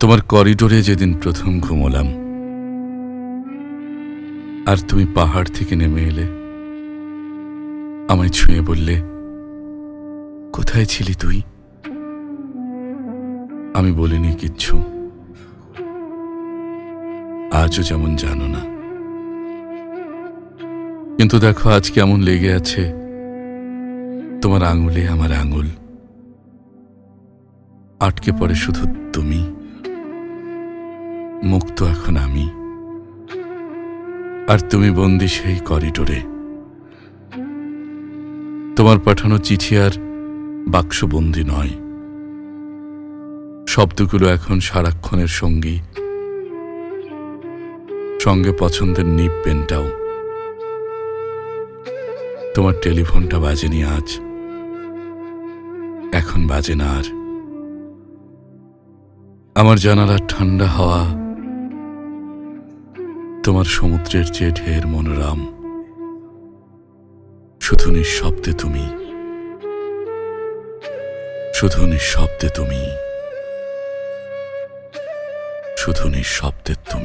তোমার করিডোরে যেদিন প্রথম ঘুমোলাম, আর তুমি পাহাড় থেকে নেমে এলে, আমায় ছুঁয়ে বললে, কোথায় ছিলি তুই? আমি বলিনি কিচ্ছু। আজও যেমন জানো না। কিন্তু দেখো, আজ কেমন লেগে আছে, তোমার আঙুলে আমার আঙুল। আটকে পড়ে শুধু তুমি। মুক্ত এখন আমি। আর তুমি বন্দি সেই করিডোরে। তোমার পাঠানো চিঠি আর বাক্সবন্দি নয়। শব্দগুলো এখন সারাক্ষণের সঙ্গী। সঙ্গে পছন্দের নিপ পেনটাও। তোমার টেলিফোনটা বাজেনি আজ। এখন বাজে না আর। আমার জানালার ঠান্ডা হাওয়া তোমার সমুদ্রের চেয়ে ঢের মনোরাম। শুধু নিঃশব্দে তুমি। শুধু নিঃশব্দে তুমি। শুধু নিঃশব্দে তুমি।